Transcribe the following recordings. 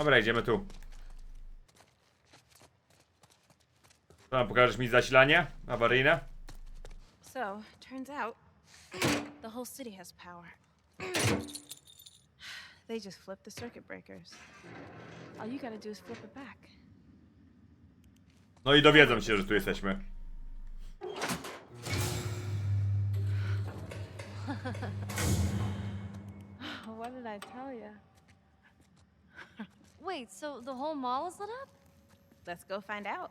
Dobra, idziemy tu. Co, pokażesz mi zasilanie awaryjne? So, turns out the whole city has power. they just flip the circuit breakers. All you gotta do is flip it back. No i dowiedzą się, że tu jesteśmy. what did I tell you? Wait, so the whole mall is lit up? Let's go find out.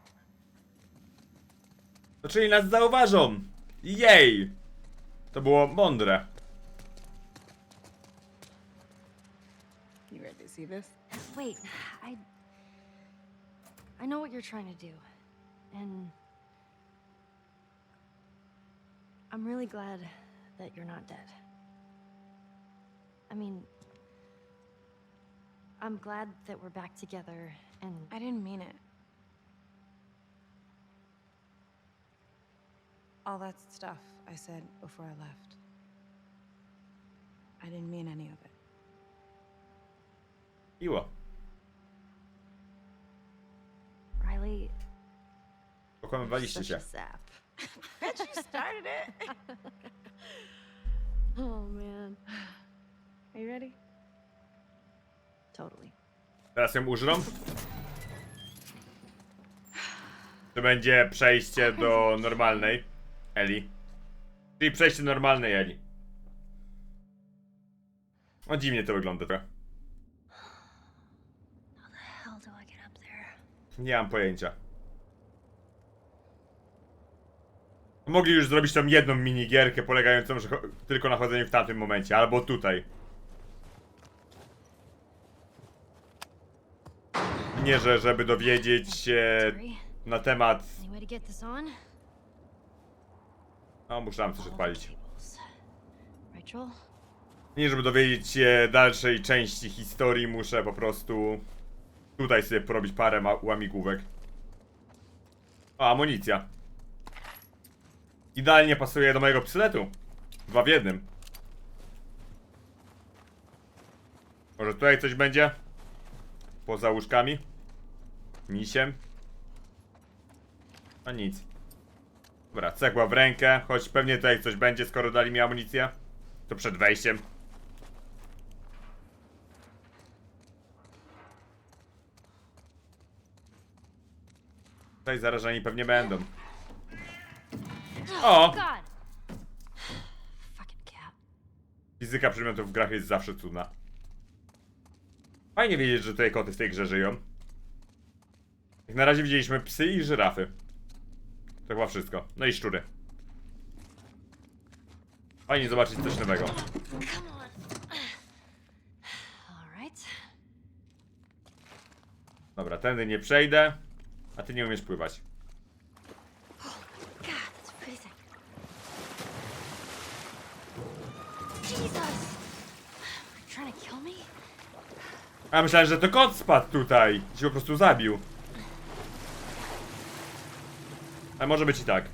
No czyli nas zauważą! Jej! To było mądre. You ready to see this? Wait, I. I know what you're trying to do. And. I'm really glad that you're not dead. I mean. I'm glad that we're back together and. I didn't mean it. All that stuff I said before I left. I didn't mean any of it. You will. Riley. Okłamywaliście such się. a sap. Bet you started it. Oh man. Are you ready? Totally. Teraz ją użrą? To będzie przejście do normalnej Eli. Czyli przejście do normalnej Eli. O dziwnie to wygląda trochę. How the hell do I get up there? Nie mam pojęcia. Mogli już zrobić tą jedną minigierkę polegającą że tylko na chodzeniu w tamtym momencie, albo tutaj. Nie, że żeby dowiedzieć się na temat... Any way to get this on? O, muszę coś odpalić. Nie, żeby dowiedzieć się dalszej części historii, muszę po prostu tutaj sobie porobić parę łamigłówek. O, amunicja. Idealnie pasuje do mojego pistoletu. Dwa w jednym. Może tutaj coś będzie? Poza łóżkami? Misiem? A nic. Dobra, cegła w rękę, choć pewnie tutaj coś będzie, skoro dali mi amunicję. To przed wejściem. Tutaj zarażeni pewnie będą. O! Cat. Fizyka przedmiotów w grach jest zawsze cudna. Fajnie wiedzieć, że tutaj koty w tej grze żyją. Jak na razie widzieliśmy psy i żyrafy. To chyba wszystko. No i szczury. Fajnie zobaczyć coś nowego. Come on. All right. Dobra, tędy nie przejdę. A ty nie umiesz pływać. God, that's freezing. Jesus! Are you trying to kill me? A myślałem, że to kot spadł tutaj. Się po prostu zabił. Ale może być i tak.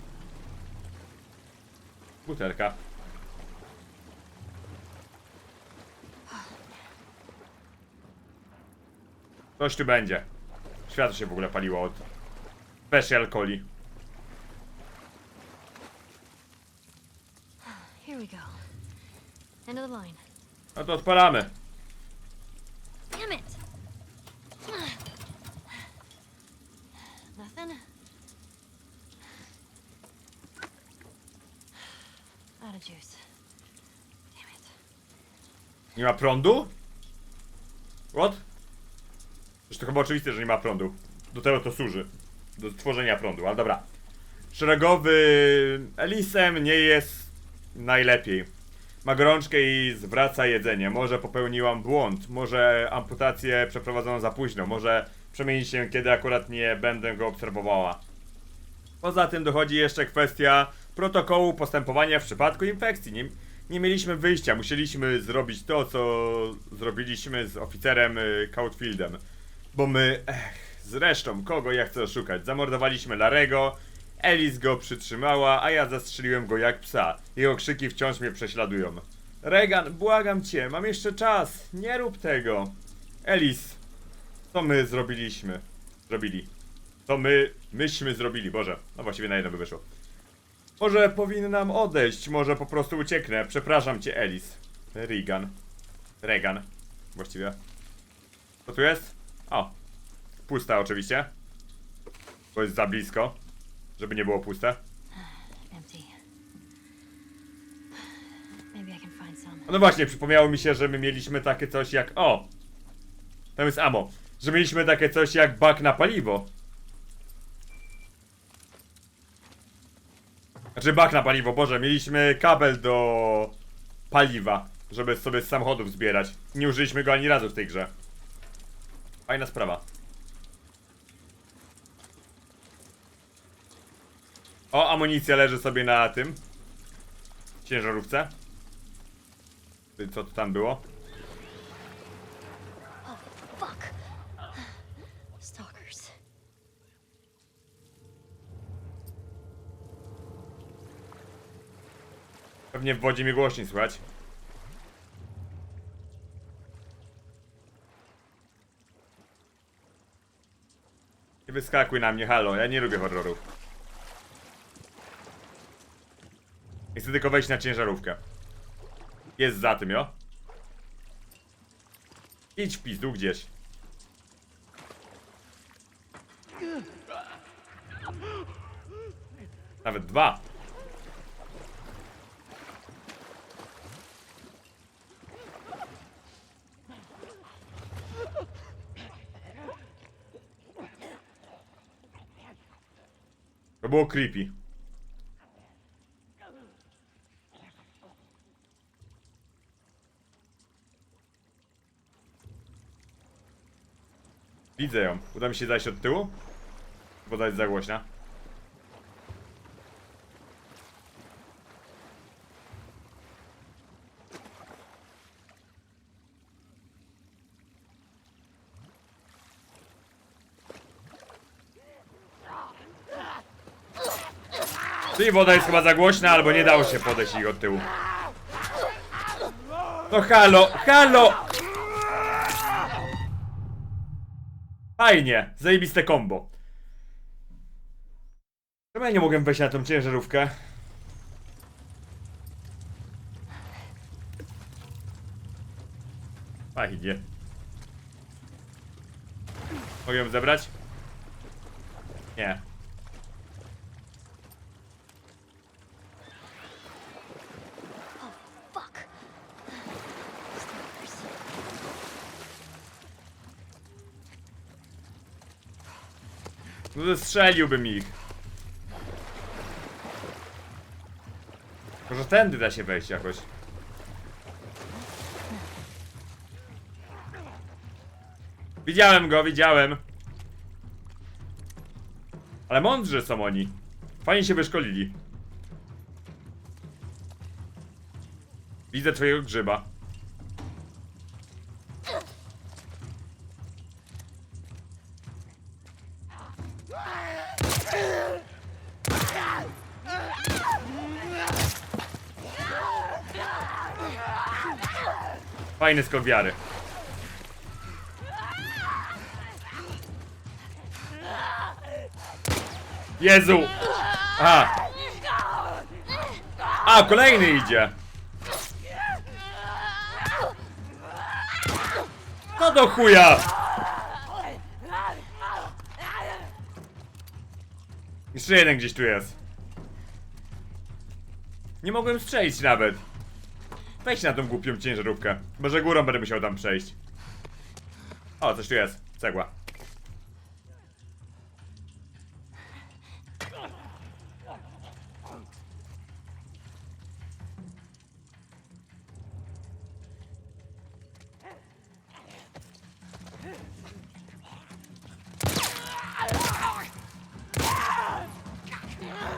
Butelka. Coś tu będzie. Światło się w ogóle paliło od special coli. No to odpalamy. Damn it! Nothing? Out of juice. Damn it. Nie ma prądu? What? Przecież to chyba oczywiste, że nie ma prądu. Do tego to służy. Do tworzenia prądu, ale dobra. Szeregowy Elisem nie jest najlepiej. Ma gorączkę i zwraca jedzenie. Może popełniłam błąd. Może amputację przeprowadzono za późno. Może przemieni się, kiedy akurat nie będę go obserwowała. Poza tym dochodzi jeszcze kwestia protokołu postępowania w przypadku infekcji. Nie, nie mieliśmy wyjścia, musieliśmy zrobić to, co zrobiliśmy z oficerem y, Coutfieldem. Bo my, ech, zresztą, kogo ja chcę oszukać? Zamordowaliśmy Larego, Elis go przytrzymała, a ja zastrzeliłem go jak psa. Jego krzyki wciąż mnie prześladują. Regan, błagam cię, mam jeszcze czas, nie rób tego. Elis, Co my zrobiliśmy? Zrobili. Co my, myśmy zrobili, Boże. No właściwie na jedno by wyszło. Może powinnam odejść, może po prostu ucieknę. Przepraszam cię, Elis. Regan. Regan. Właściwie. Co tu jest? O. Pusta oczywiście. Bo jest za blisko. Żeby nie było puste. No właśnie, przypomniało mi się, że my mieliśmy takie coś jak... O! Tam jest ammo. Że mieliśmy takie coś jak bak na paliwo. Znaczy bak na paliwo, Boże, mieliśmy kabel do paliwa, żeby sobie z samochodów zbierać. Nie użyliśmy go ani razu w tej grze. Fajna sprawa. O, amunicja leży sobie na tym. Ciężarówce. Co to tam było? Fuck! Stalkers. Pewnie w wodzie mnie głośniej słychać. Nie wyskakuj na mnie, halo, ja nie lubię horrorów. Ja Chcę tylko wejść na ciężarówkę. Jest za tym, jo? Idź w pizdu gdzieś. Nawet dwa. Było creepy. Widzę ją. Uda mi się zajść od tyłu? Woda jest za głośna. Czyli woda jest chyba za głośna, albo nie dało się podejść ich od tyłu. No halo, halo! Fajnie, zajebiste combo. Czemu ja nie mogłem wejść na tą ciężarówkę? Fajnie. Mogę ją zebrać? Nie. No zestrzeliłbym ich. Może tędy da się wejść jakoś. Widziałem go, widziałem. Ale mądrzy są oni. Fajnie się wyszkolili. Widzę twojego grzyba. Fajny skok wiary. Jezu! A! A, kolejny idzie! No do chuja! Jeszcze jeden gdzieś tu jest. Nie mogłem strzelić nawet. Wejdź na tą głupią ciężarówkę. Może górą będę musiał tam przejść. O, coś tu jest. Cegła.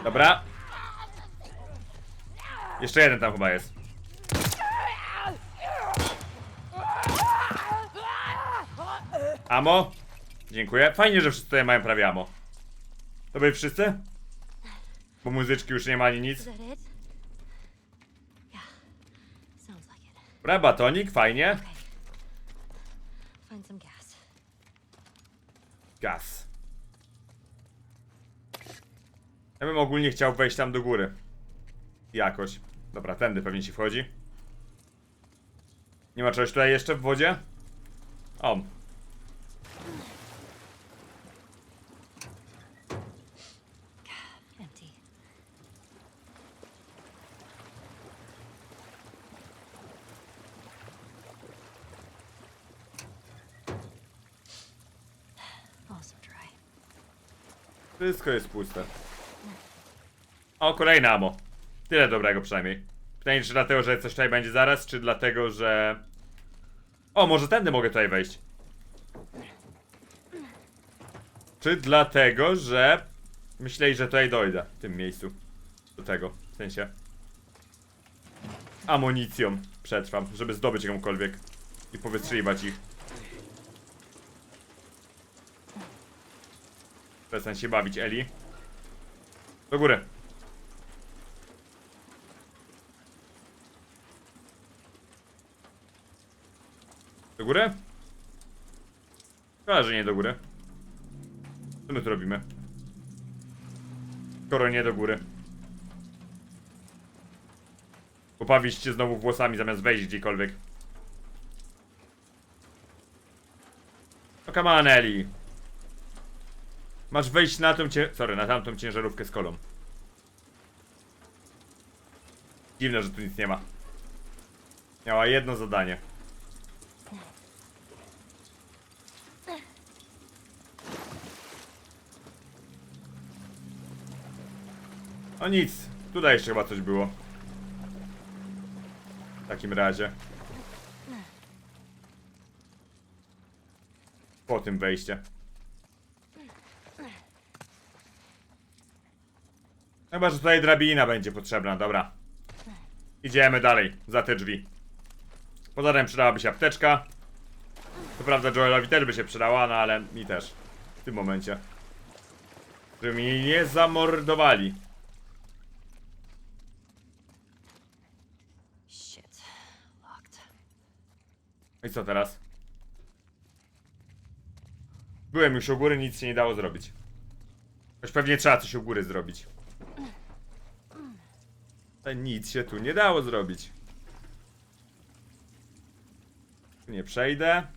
Dobra. Jeszcze jeden tam chyba jest. Amo? Dziękuję. Fajnie, że wszyscy tutaj mają prawie amo. To by wszyscy? Bo muzyczki już nie ma ani nic. Dobra, batonik, fajnie. Gaz. Ja bym ogólnie chciał wejść tam do góry. Jakoś. Dobra, tędy pewnie się wchodzi. Nie ma czegoś tutaj jeszcze w wodzie? O. Wszystko jest puste. O, kolejne amo. Tyle dobrego przynajmniej. Pytanie, czy dlatego, że coś tutaj będzie zaraz, czy dlatego, że... O, może tędy mogę tutaj wejść. Czy dlatego, że... Myśleli, że tutaj dojdę w tym miejscu. Do tego, w sensie. Amunicją przetrwam, żeby zdobyć jakąkolwiek. I powystrzeliwać ich. Przestań się bawić, Eli. Do góry. Do góry? Chyba, że nie do góry. Co my tu robimy? Skoro nie do góry. Popawiście znowu włosami zamiast wejść gdziekolwiek. No come on, Eli. Masz wejść na tą cie... Sorry, na tamtą ciężarówkę z kolą. Dziwne, że tu nic nie ma. Miała jedno zadanie. O nic. Tutaj jeszcze chyba coś było. W takim razie. Po tym wejście. Chyba, że tutaj drabina będzie potrzebna, dobra. Idziemy dalej, za te drzwi. Poza tym przydałaby się apteczka. Co prawda Joelowi też by się przydała, no ale mi też. W tym momencie. Żeby mnie nie zamordowali. I co teraz? Byłem już u góry, nic się nie dało zrobić. Choć pewnie trzeba coś u góry zrobić. Nic się tu nie dało zrobić. Nie przejdę.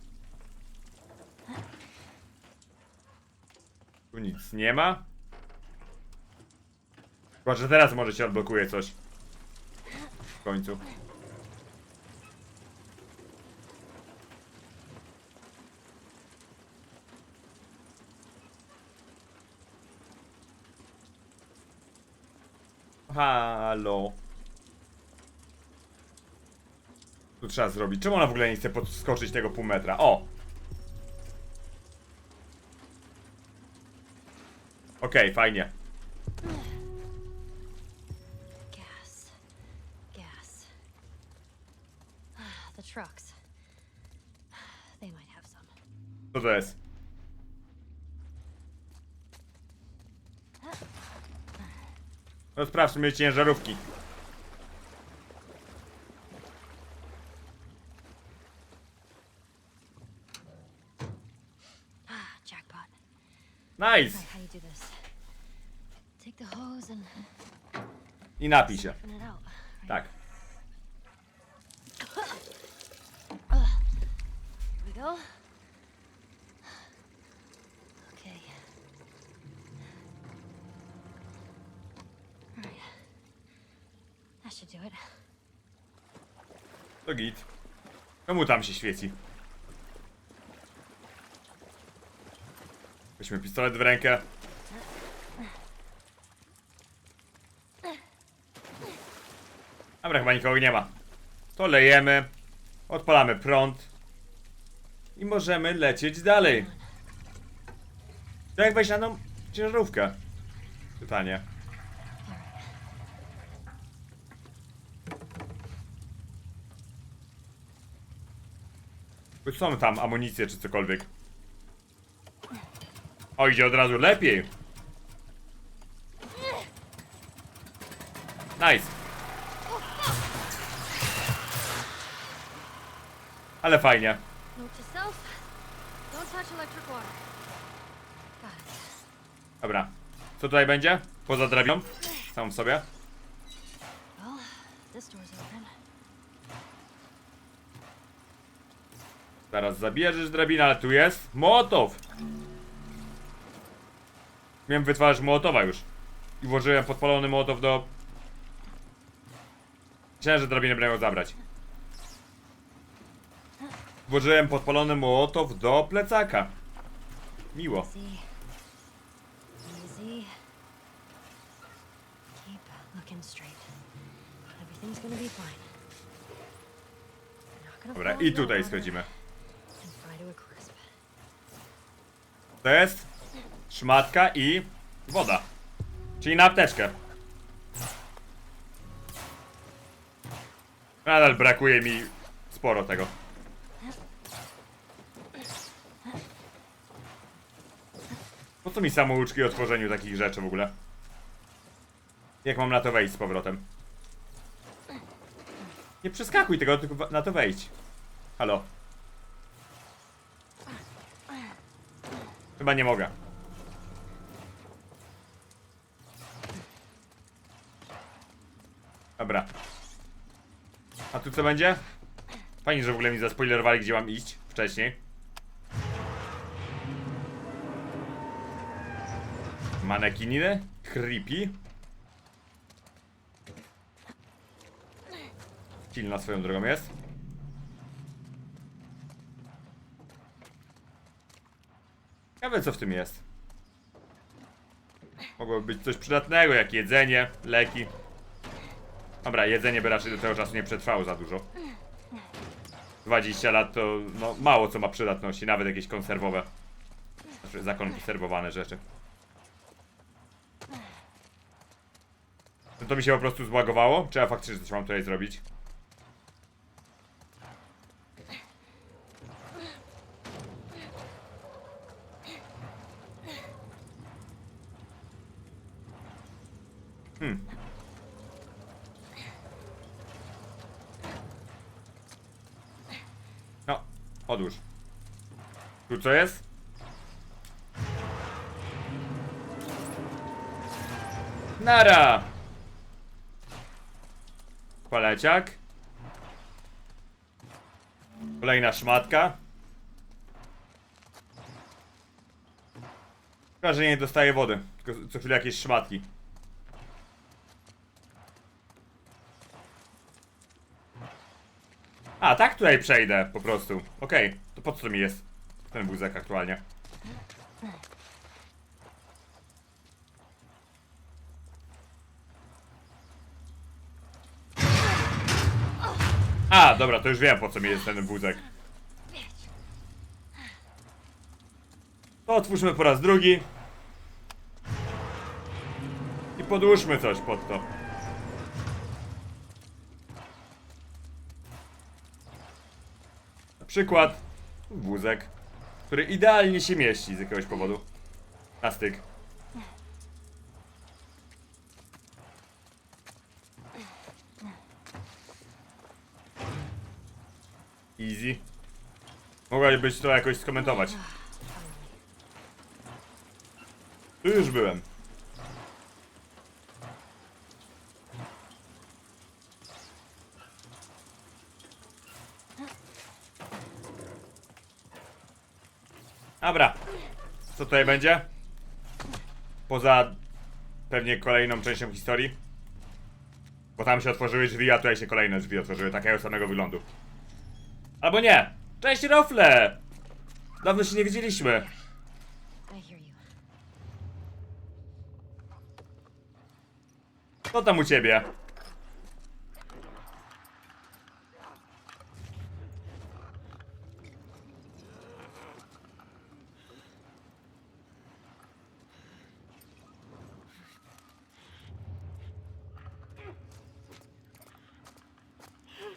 Tu nic nie ma. Chyba, że teraz może się odblokuje coś. W końcu. Halo. Tu trzeba zrobić. Czemu ona w ogóle nie chce podskoczyć tego pół metra? O! Okej, fajnie. Gas. Gas. The trucks. They might have some. Co to jest? No sprawdźmy ciężarówki. Ah, jackpot. Nice! Right, how you do this? Take the hose and I napij się. open it out. Right? Tak. Here we go. Okay. All right. That should do it. To git. Czemu tam się świeci? Weźmy pistolet w rękę. Dobra, chyba nikogo nie ma. To lejemy. Odpalamy prąd. I możemy lecieć dalej. To jak wejść na tą ciężarówkę? Pytanie. Są tam amunicje czy cokolwiek. O, idzie od razu lepiej. Nice. Ale fajnie. Dobra. Co tutaj będzie? Poza drabiną? Sam w sobie. Zaraz zabierzesz drabinę, ale tu jest Mołotow. Miałem wytwarzać Mołotowa już. I włożyłem podpalony Mołotow do... Myślałem, że drabinę będę miał zabrać. Włożyłem podpalony Mołotow do plecaka. Miło. Dobra, i tutaj schodzimy. To jest szmatka i woda. Czyli na apteczkę. Nadal brakuje mi sporo tego. Co mi samouczki o tworzeniu takich rzeczy w ogóle? Jak mam na to wejść z powrotem? Nie przeskakuj tego, tylko na to wejść. Halo. Chyba nie mogę. Dobra. A tu co będzie? Fajnie, że w ogóle mi zaspoilerowali, gdzie mam iść wcześniej. Manekiny? Creepy? Silna swoją drogą jest. Ciekawe co w tym jest. Mogłoby być coś przydatnego, jak jedzenie, leki. Dobra, jedzenie by raczej do tego czasu nie przetrwało za dużo. 20 lat to no, mało co ma przydatności, nawet jakieś konserwowe. Znaczy zakonserwowane rzeczy. To, mi się po prostu zbagowało? Ja faktycznie coś mam tutaj zrobić? Hmm. No, odłóż. Tu co jest? Nara! Kolejna szmatka. Chyba, nie dostaje wody. Tylko co chwilę jakieś szmatki. A, tak tutaj przejdę po prostu. Okej, to po co mi jest ten wózek aktualnie? A, dobra, to już wiem po co mi jest ten wózek. To otwórzmy po raz drugi. I podłóżmy coś pod to. Na przykład wózek, który idealnie się mieści z jakiegoś powodu. Na styk. Easy. Mogłabyś to jakoś skomentować. Tu już byłem. Dobra. Co tutaj będzie? Poza pewnie kolejną częścią historii. Bo tam się otworzyły drzwi, a tutaj się kolejne drzwi otworzyły takiego samego wyglądu. Albo nie! Cześć Rofle! Dawno się nie widzieliśmy. Co tam u ciebie?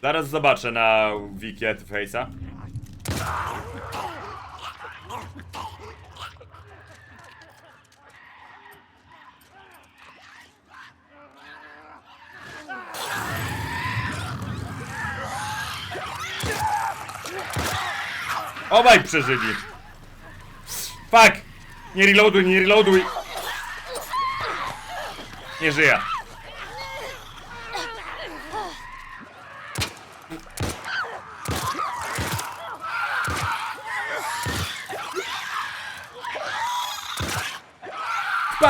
Zaraz zobaczę na wiki Face'a. Obaj przeżyli. Fuck! Nie reloaduj, nie reloaduj! Nie żyje.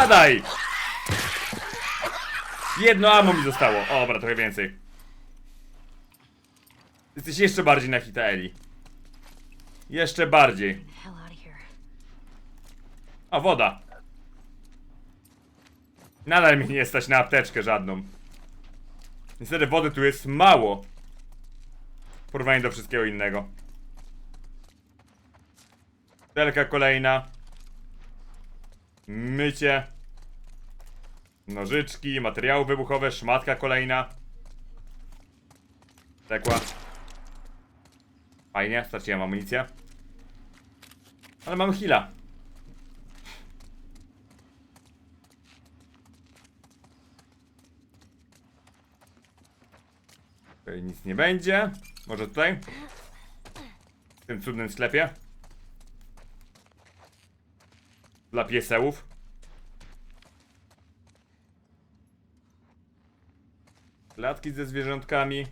Spadaj! Jedno amo mi zostało. O, dobra, trochę więcej. Jesteś jeszcze bardziej na hita Eli. Jeszcze bardziej. A, woda. Nadal mi nie stać na apteczkę żadną. Niestety wody tu jest mało. W porównaniu do wszystkiego innego. Telka kolejna. Mycie. Nożyczki, materiały wybuchowe, szmatka kolejna. Tekła. Fajnie, straciłem amunicję. Ale mam heala. Tutaj nic nie będzie. Może tutaj? W tym cudnym sklepie? Dla piesełów. Klatki ze zwierzątkami.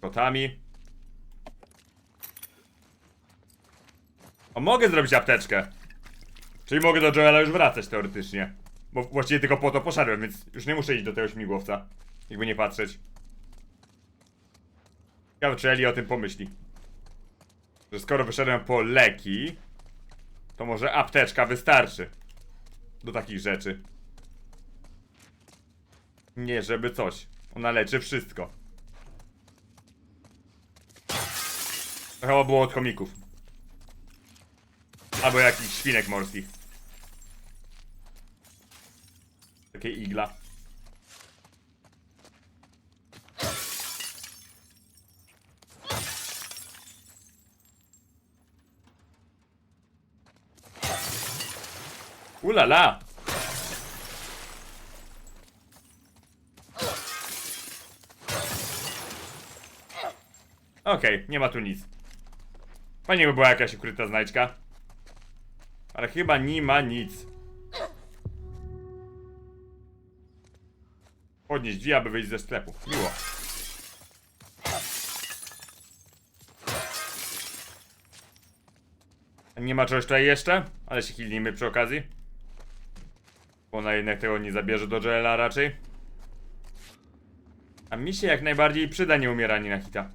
Kotami. O, mogę zrobić apteczkę. Czyli mogę do Joela już wracać teoretycznie. Bo właściwie tylko po to poszedłem, więc już nie muszę iść do tego śmigłowca. Jakby nie patrzeć. Ciekawe, czy Eli o tym pomyśli. Że skoro wyszedłem po leki, to może apteczka wystarczy. Do takich rzeczy. Nie, żeby coś. Ona leczy wszystko. Chyba było od chomików. Albo jakichś świnek morskich. Takie igla. Ulala! Okej, nie ma tu nic. Fajnie by była jakaś ukryta znajdźka. Ale chyba nie ma nic. Podnieść drzwi, aby wyjść ze sklepu. Miło. Nie ma czegoś tutaj jeszcze? Ale się chilnijmy przy okazji. Bo ona jednak tego nie zabierze do Joela raczej. A mi się jak najbardziej przyda nie umieranie na hita.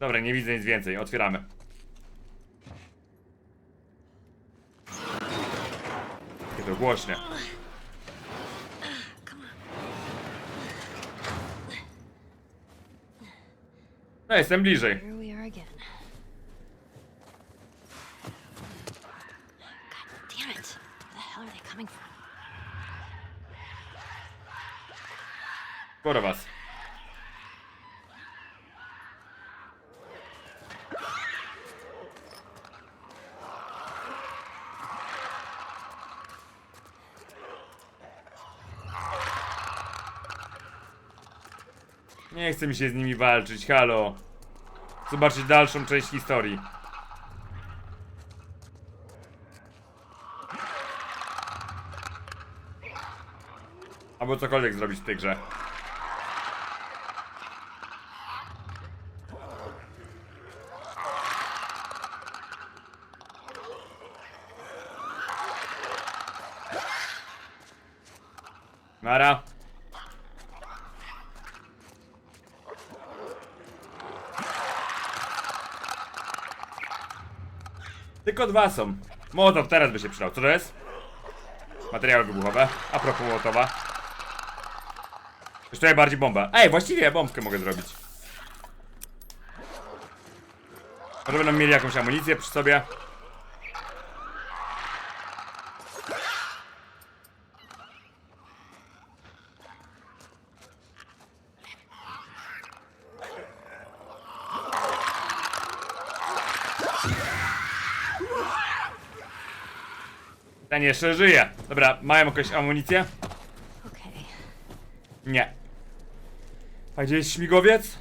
Dobra, nie widzę nic więcej. Otwieramy. Jakie to głośne. No, jestem bliżej. Here we are again. God damn it. Where the hell are they coming from? Sporo was. Chce mi się z nimi walczyć, halo. Zobaczyć dalszą część historii. Albo cokolwiek zrobić w tej grze. Nara. Tylko dwa są. Mołotow teraz by się przydał. Co to jest? Materiały wybuchowe. A propos Mołotowa. Jeszcze najbardziej bomba. Ej, właściwie ja bombkę mogę zrobić. Może będą mieli jakąś amunicję przy sobie. Ten jeszcze żyje. Dobra, mają jakąś amunicję? Nie. A gdzie jest śmigłowiec?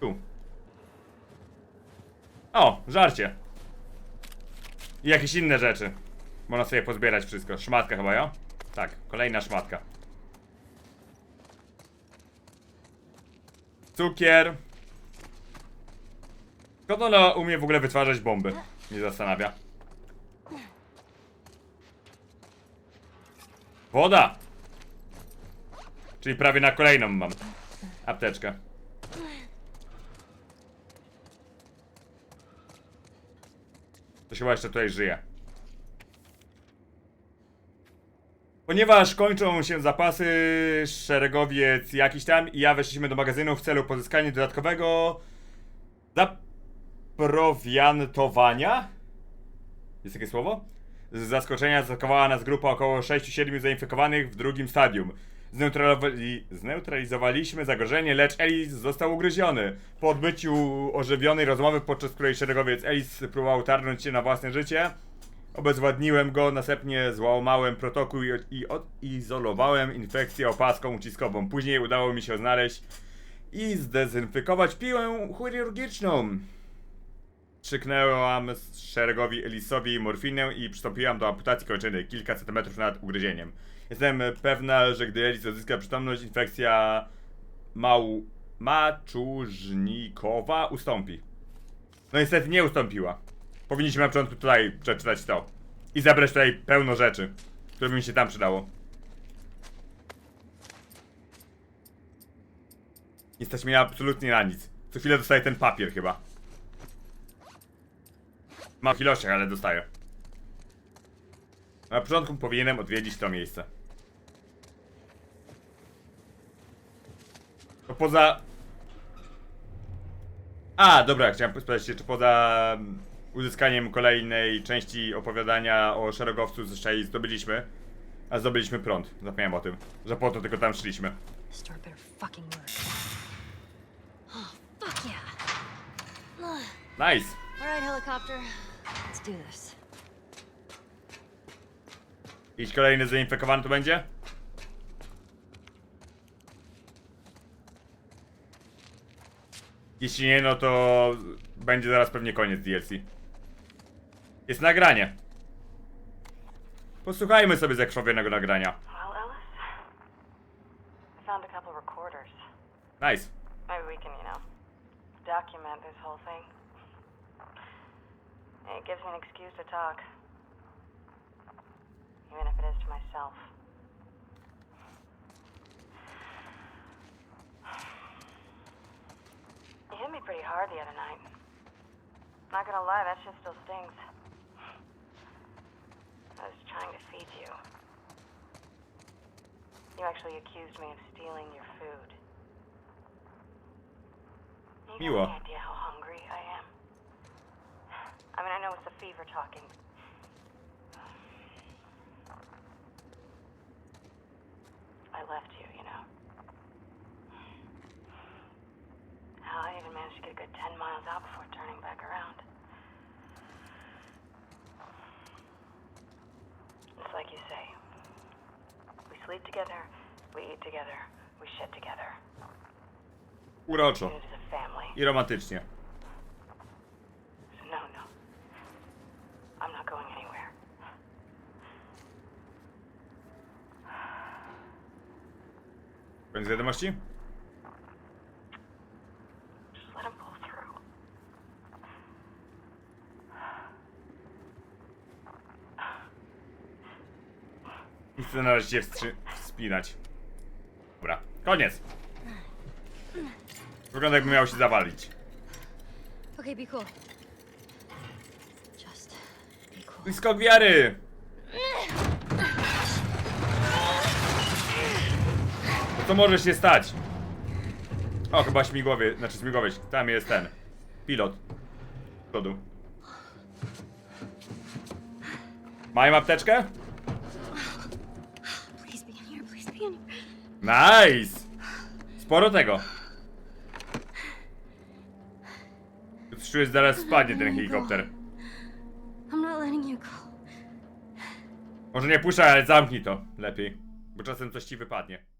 Tu. O, żarcie. I jakieś inne rzeczy. Można sobie pozbierać wszystko. Szmatka chyba, jo? Tak, kolejna szmatka. Cukier. Skąd ona umie w ogóle wytwarzać bomby? Nie zastanawia. Woda! Czyli prawie na kolejną mam apteczkę. To się chyba jeszcze tutaj żyje. Ponieważ kończą się zapasy, szeregowiec jakiś tam i ja weszliśmy do magazynu w celu pozyskania dodatkowego zaprowiantowania. Jest takie słowo? Z zaskoczenia zaatakowała nas grupa około 6-7 zainfekowanych w drugim stadium. Zneutrali zneutralizowaliśmy zagrożenie, lecz Elis został ugryziony. Po odbyciu ożywionej rozmowy, podczas której szeregowiec Elis próbował targnąć się na własne życie, obezwładniłem go, następnie złamałem protokół i, i odizolowałem infekcję opaską uciskową. Później udało mi się znaleźć i zdezynfekować piłę chirurgiczną. Krzyknęłam szeregowi Elisowi morfinę i przystąpiłam do amputacji kończyny kilka centymetrów nad ugryzieniem. Jestem pewna, że gdy Elis odzyska przytomność, infekcja mał... maczużnikowa ustąpi. No niestety nie ustąpiła. Powinniśmy na początku tutaj przeczytać to. I zebrać tutaj pełno rzeczy, które by mi się tam przydało. Nie stać mnie absolutnie na nic. Co chwilę dostaję ten papier chyba. Mam w ilościach, ale dostaję. Na początku powinienem odwiedzić to miejsce. To poza... A, dobra, chciałem spytać się, czy poza mm, uzyskaniem kolejnej części opowiadania o szeregowcu zresztą zdobyliśmy, a zdobyliśmy prąd. Zapomniałem o tym, że po to tylko tam szliśmy. Fucking work. Oh, fuck yeah. Nice! All right, helicopter. Let's do this. Iść kolejny zainfekowany tu będzie? Jeśli nie, no to będzie zaraz pewnie koniec DLC. Jest nagranie. Posłuchajmy sobie zakrwawionego nagrania. Well, Ellis, I found a couple recorders. Nice. Maybe we can, you know, document this whole thing. It gives me an excuse to talk. Even if it is to myself. You hit me pretty hard the other night. Not gonna lie, that shit still stings. I was trying to feed you. You actually accused me of stealing your food. You Miło. got any idea how hungry I am? I mean, I know it's the fever talking. I left you, you know. Hell, I even managed to get a good 10 miles out before turning back around. It's like you say. We sleep together, we eat together, we shit together. Uroczo. And it is a family. I romantycznie. Koniec wiadomości? Just let him pull through. Nie chcę na razie się wstrzy- wspinać. Dobra, koniec. Wygląda jakby miał się zawalić. Okay, be cool. Just be cool. I skok wiary! To może się stać. O, chyba śmigłowiec, znaczy śmigłowiec, tam jest ten. Pilot. Przodu. Mają apteczkę? Please be in here. Please be in here. Nice! Sporo tego. Że zaraz spadnie ten helikopter. I'm not letting you go. Może nie puszczaj, ale zamknij to lepiej. Bo czasem coś ci wypadnie.